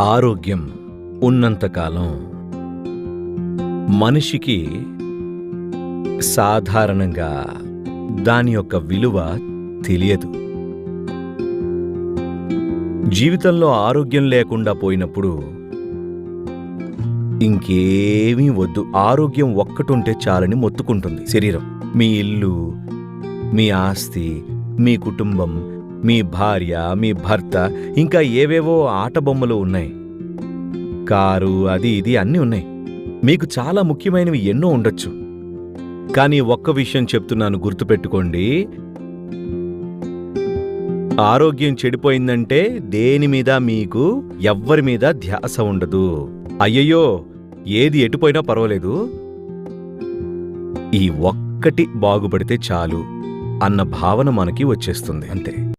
ఆరోగ్యం ఉన్నంతకాలం మనిషికి సాధారణంగా దాని యొక్క విలువ తెలియదు. జీవితంలో ఆరోగ్యం లేకుండా పోయినప్పుడు ఇంకేమీ వద్దు. ఆరోగ్యం ఒక్కటుంటే చాలని మొత్తుకుంటుంది శరీరం. మీ ఇల్లు మీ ఆస్తి మీ కుటుంబం మీ భార్య మీ భర్త ఇంకా ఏవేవో ఆట బొమ్మలు ఉన్నాయి. కారు అది ఇది అన్నీ ఉన్నాయి. మీకు చాలా ముఖ్యమైనవి ఎన్నో ఉండొచ్చు. కానీ ఒక్క విషయం చెప్తున్నాను గుర్తుపెట్టుకోండి. ఆరోగ్యం చెడిపోయిందంటే దేని మీద మీకు ఎవ్వరి మీద ధ్యాస ఉండదు. అయ్యయ్యో ఏది ఎటుపోయినా పర్వాలేదు. ఈ ఒక్కటి బాగుపడితే చాలు అన్న భావన మనకి వచ్చేస్తుంది. అంతే.